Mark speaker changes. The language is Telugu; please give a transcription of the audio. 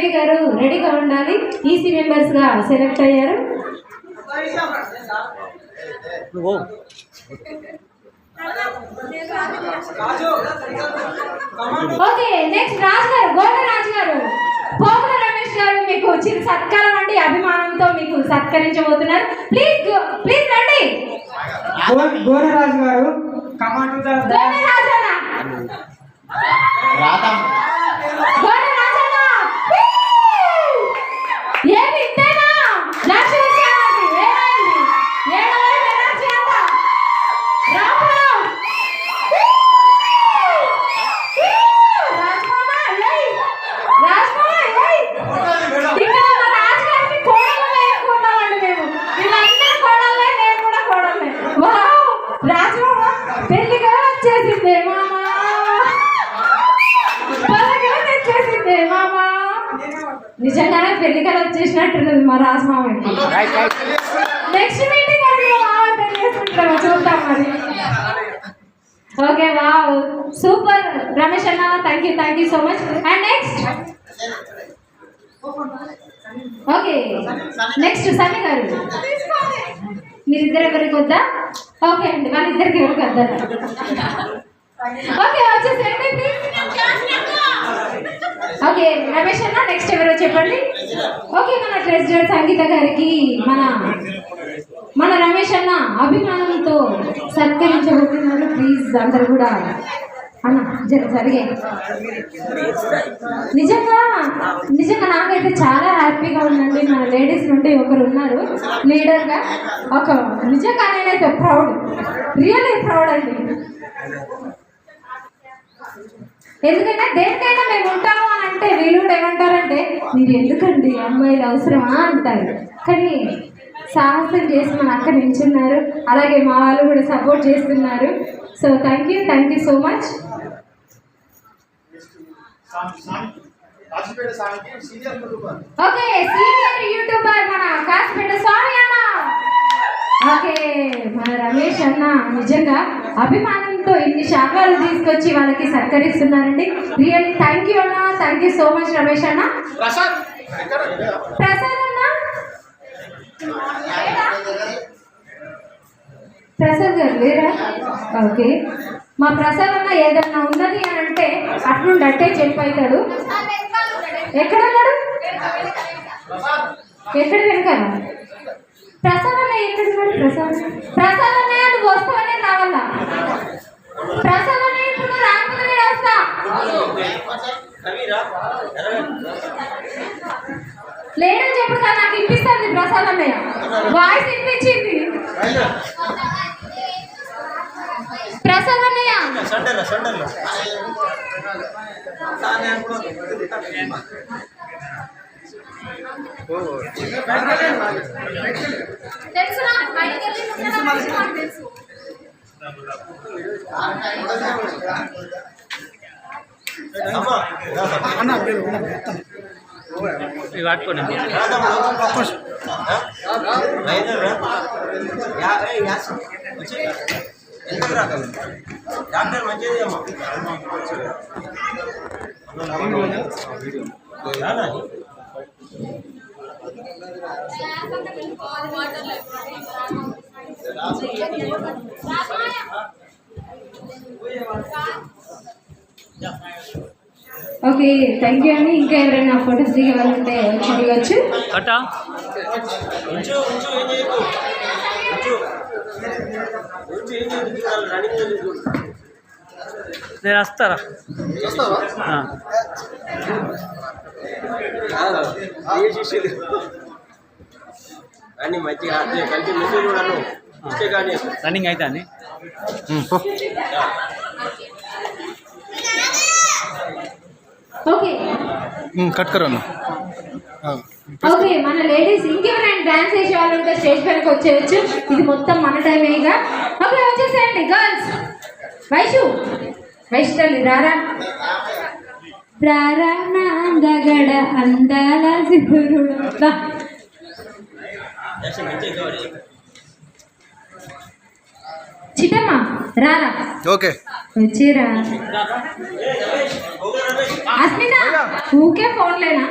Speaker 1: దేవి గారు రెడీగా ఉండాలి. ఈసీ మెంబర్స్గా సెలెక్ట్ అయ్యారు. ఓకే నెక్స్ట్ రాజు గారు గోడ రాజు గారు రమేష్ గారు మీకు సత్కారం అండి అభిమానంతో మీకు సత్కరించబోతున్నారు. ప్లీజ్ ప్లీజ్ రండి.
Speaker 2: గోరరాజు గారు కమాండ్
Speaker 1: గోడ నిజంగానే పెళ్ళికలు వచ్చేసినట్టున్నది మా రాజమామకి నెక్స్ట్ మీటింగ్ చూద్దాం మరి. Okay wow. సూపర్. రమేష్ అన్న thank you thank you so much and next okay. Next Sunny గారు. మీరిద్దరు ఎవరికి వద్దా? ఓకే అండి వాళ్ళిద్దరికి ఎవరికి వద్దా? ఓకే వచ్చేసేయండి ఓకే రమేష్ అన్న నెక్స్ట్ ఎవరో చెప్పండి. ఓకే మన ప్రెసిడెంట్ సంగీత గారికి మన మన రమేష్ అన్న అభిమానంతో సత్కరించబోతున్నారు. ప్లీజ్ అందరు కూడా అన్న జర జరిగే. నిజంగా నిజంగా నాకైతే చాలా హ్యాపీగా ఉందండి. మన లేడీస్ నుండి ఒకరు ఉన్నారు. లీడర్గా ఒక నిజంగా నేనైతే ప్రౌడ్ రియల్లీ ప్రౌడ్ అండి. ఎందుకంటే దేనికైనా మేము ఉంటాము అని అంటే వీళ్ళు ఏమంటారంటే మీరు ఎందుకండి? అమ్మాయిలు అవసరమా? అంటారు. కానీ సాహసం చేసి మన అక్క నిల్చున్నారు. అలాగే మా వాళ్ళు కూడా సపోర్ట్ చేస్తున్నారు. So thank you
Speaker 3: thank you so much
Speaker 1: okay senior YouTuber మన కాసిపేట స్వామి అన్న. ఓకే మన రమేష్ అన్న నిజంగా అభిమానం అభిమానంతో ఇన్ని శాఖలు తీసుకొచ్చి వాళ్ళకి సత్కరిస్తున్నారండి. రియల్లీ థ్యాంక్ యూ అన్న thank you so much Ramesh అన్న.
Speaker 3: ప్రసాద్!
Speaker 1: అన్న? ప్రసాద్ గారు లేరా? ఓకే. మా ప్రసాద్ అన్న ఏదన్నా ఉన్నది అని అంటే అట్నుండి అట్టే చెప్పవుతాడు ఎక్కడ ఉన్నాడు? ఎక్కడ వెనకాల? ప్రసాద్ అన్న ఎక్కడ ఉన్నాడు ప్రసాద్? ప్రసాద్ అన్నయ్య నువ్వు వస్తావనే రావాలా ప్రసాద్ అన్నయ్య ఇప్పుడు నువ్వు రాకపోతే నేను వస్తా లేడని చెప్పు కదా నాకు ఇప్పిస్తుంది ప్రసాద్ అన్నయ్య. వాయిస్ ఇప్పించింది. ప్రసాద్ అన్నయ్య.
Speaker 3: సండేలో సండేలో
Speaker 1: తెలుసునా బయటికి వెళ్ళి ఉంటాను నాకు తెలుసు
Speaker 4: ఇవి పట్టుకోండి
Speaker 3: డాక్టర్ మంచిది అమ్మా
Speaker 1: ఓకే థ్యాంక్ యూ అండి. ఇంకా ఎవరైనా ఫొటోస్ దిగాలంటే వచ్చి దిగొచ్చు
Speaker 4: కట్టా?
Speaker 3: ఉంచు ఉంచు ఏం చేయకు చూడాలి రన్నింగ్ చేయకు
Speaker 4: నేను వస్తారా
Speaker 3: చూస్తావా
Speaker 4: ఆ.
Speaker 3: ఏ శిష్యులు అన్ని మంచిగా అట్లే కలిసి మెసేజ్ చూడను ఇచ్చే కానీ
Speaker 4: రన్నింగ్ అయితే అండి
Speaker 1: ఓకే
Speaker 5: కట్ కరో అన్న
Speaker 1: ఓకే మన లేడీస్ ఇంకెవరైనా డాన్స్ చేసే వాళ్ళు ఉంటే స్టేజ్ పైకి వచ్చేయచ్చు. ఇది మొత్తం మన టైమేగా ఓకే వచ్చేసేయండి గర్ల్స్ వైషు. వైషు తల్లి రారా. రారా నా అందగడ అందాల సిరుడు చిట్టమ్మ రారా?
Speaker 5: ఓకే.
Speaker 1: వచ్చిరా. అస్మిత ఊకే ఫోన్లేనా